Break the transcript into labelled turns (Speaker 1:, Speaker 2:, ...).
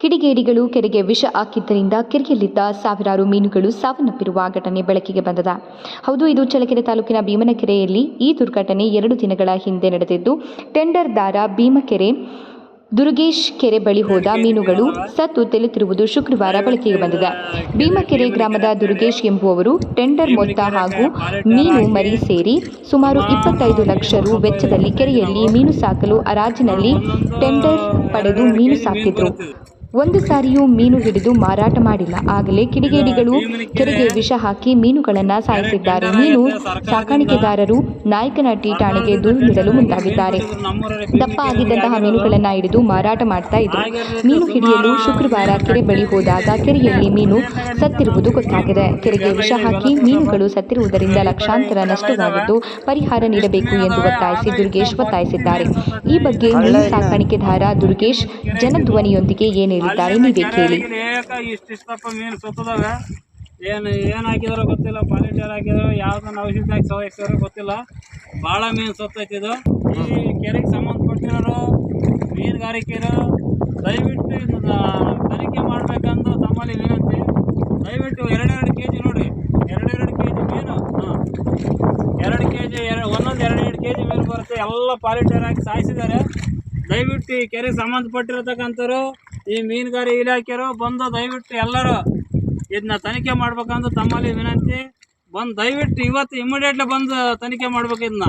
Speaker 1: ಕಿಡಿಗೇಡಿಗಳು ಕೆರೆಗೆ ವಿಷ ಹಾಕಿದ್ದರಿಂದ ಕೆರೆಯಲ್ಲಿದ್ದ ಸಾವಿರಾರು ಮೀನುಗಳು ಸಾವನ್ನಪ್ಪಿರುವ ಘಟನೆ ಬೆಳಕಿಗೆ ಬಂದದ. ಹೌದು, ಇದು ಚಳ್ಳಕೆರೆ ತಾಲೂಕಿನ ಭೀಮನಕೆರೆಯಲ್ಲಿ ಈ ದುರ್ಘಟನೆ ಎರಡು ದಿನಗಳ ಹಿಂದೆ ನಡೆದಿದ್ದು, ಟೆಂಡರ್ ದಾರ ಭೀಮಕೆರೆ, ದುರ್ಗೇಶ್ ಕೆರೆ ಬಳಿ ಹೋದ ಮೀನುಗಳು ಸತ್ತು ತೆಲುತ್ತಿರುವುದು ಶುಕ್ರವಾರ ಬೆಳಕಿಗೆ ಬಂದಿದೆ. ಭೀಮಕೆರೆ ಗ್ರಾಮದ ದುರ್ಗೇಶ್ ಎಂಬುವವರು ಟೆಂಡರ್ ಮೊತ್ತ ಹಾಗೂ ಮೀನು ಮರಿ ಸೇರಿ ಸುಮಾರು ಇಪ್ಪತ್ತೈದು ಲಕ್ಷ ರು ವೆಚ್ಚದಲ್ಲಿ ಕೆರೆಯಲ್ಲಿ ಮೀನು ಸಾಕಲು ಹರಾಜಿನಲ್ಲಿ ಟೆಂಡರ್ ಪಡೆದು ಮೀನು ಸಾಕಿದ್ರು ಒಂದು ಸಾರಿಯೂ ಮೀನು ಹಿಡಿದು ಮಾರಾಟ ಮಾಡಿಲ್ಲ. ಆಗಲೇ ಕಿಡಿಗೇಡಿಗಳು ಕೆರೆಗೆ ವಿಷ ಹಾಕಿ ಮೀನುಗಳನ್ನು ಸಾಯಿಸಿದ್ದಾರೆ. ಮೀನು ಸಾಕಾಣಿಕೆದಾರರು ನಾಯಕನಹಟ್ಟಿ ಠಾಣೆಗೆ ದೂರು ನೀಡಲು ಮುಂದಾಗಿದ್ದಾರೆ. ದಪ್ಪ ಆಗಿದ್ದಂತಹ ಮೀನುಗಳನ್ನು ಹಿಡಿದು ಮಾರಾಟ ಮಾಡ್ತಾ ಇದ್ದರು ಮೀನು ಹಿಡಿಯಲು ಶುಕ್ರವಾರ ಕೆರೆ ಬಳಿ ಹೋದಾಗ ಕೆರೆಯಲ್ಲಿ ಮೀನು ಸತ್ತಿರುವುದು ಗೊತ್ತಾಗಿದೆ. ಕೆರೆಗೆ ವಿಷ ಹಾಕಿ ಮೀನುಗಳು ಸತ್ತಿರುವುದರಿಂದ ಲಕ್ಷಾಂತರ ನಷ್ಟವಾಗಿದ್ದು ಪರಿಹಾರ ನೀಡಬೇಕು ಎಂದು ಒತ್ತಾಯಿಸಿ ದುರ್ಗೇಶ್ ಒತ್ತಾಯಿಸಿದ್ದಾರೆ. ಈ ಬಗ್ಗೆ ಮೀನು ಸಾಕಾಣಿಕೆದಾರ ದುರ್ಗೇಶ್, ಜನಧ್ವನಿಯೊಂದಿಗೆ ಏನು ಹೇಳಿದ್ದಾರೆ ನೀವೇ ಕೇಳಿ.
Speaker 2: ಇಷ್ಟಿಷ್ಟಪ್ಪ ಮೀನು ಸತ್ತದಾಗ ಏನು ಏನು ಹಾಕಿದಾರೋ ಗೊತ್ತಿಲ್ಲ. ಪಾಲಿಟರ್ ಹಾಕಿದಾರೋ ಯಾವ್ದನ್ನ ಔಷಧಿ ಹಾಕಿ ಸವಾಯಿಸಿದಾರೋ ಗೊತ್ತಿಲ್ಲ. ಭಾಳ ಮೀನು ಸತ್ತೈತಿ ಇದು. ಈ ಕೆರೆಗೆ ಸಂಬಂಧಪಟ್ಟಿರೋರು ಮೀನುಗಾರಿಕೆರು ದಯವಿಟ್ಟು ಇದನ್ನ ತನಿಖೆ ಮಾಡಬೇಕಂದು ತಮ್ಮಲ್ಲಿ ವಿನಂತಿ. ದಯವಿಟ್ಟು ಎರಡೆರಡು ಕೆ ಜಿ ನೋಡಿ. ಎರಡೆರಡು ಕೆ ಜಿ ಮೀನು. ಹಾಂ. ಎರಡು ಕೆ ಜಿ ಎರಡು ಒಂದೊಂದು ಎರಡೆರಡು ಎರಡು ಕೆ ಜಿ ಮೀನು ಬರುತ್ತೆ. ಎಲ್ಲ ಪಾಲಿಟರ್ ಹಾಕಿ ಸಾಯಿಸಿದ್ದಾರೆ. ದಯವಿಟ್ಟು ಈ ಕೆರೆಗೆ ಸಂಬಂಧಪಟ್ಟಿರತಕ್ಕಂಥವ್ರು ಈ ಮೀನುಗಾರಿ ಇಲಾಖೆಯವರು ಬಂದು ದಯವಿಟ್ಟು ಎಲ್ಲರೂ ಇದನ್ನ ತನಿಖೆ ಮಾಡ್ಬೇಕಂತ ತಮ್ಮಲ್ಲಿ ವಿನಂತಿ. ಬಂದು ದಯವಿಟ್ಟು ಇವತ್ತು ಇಮಿಡಿಯೇಟ್ಲಿ ಬಂದು ತನಿಖೆ ಮಾಡ್ಬೇಕು ಇದನ್ನ.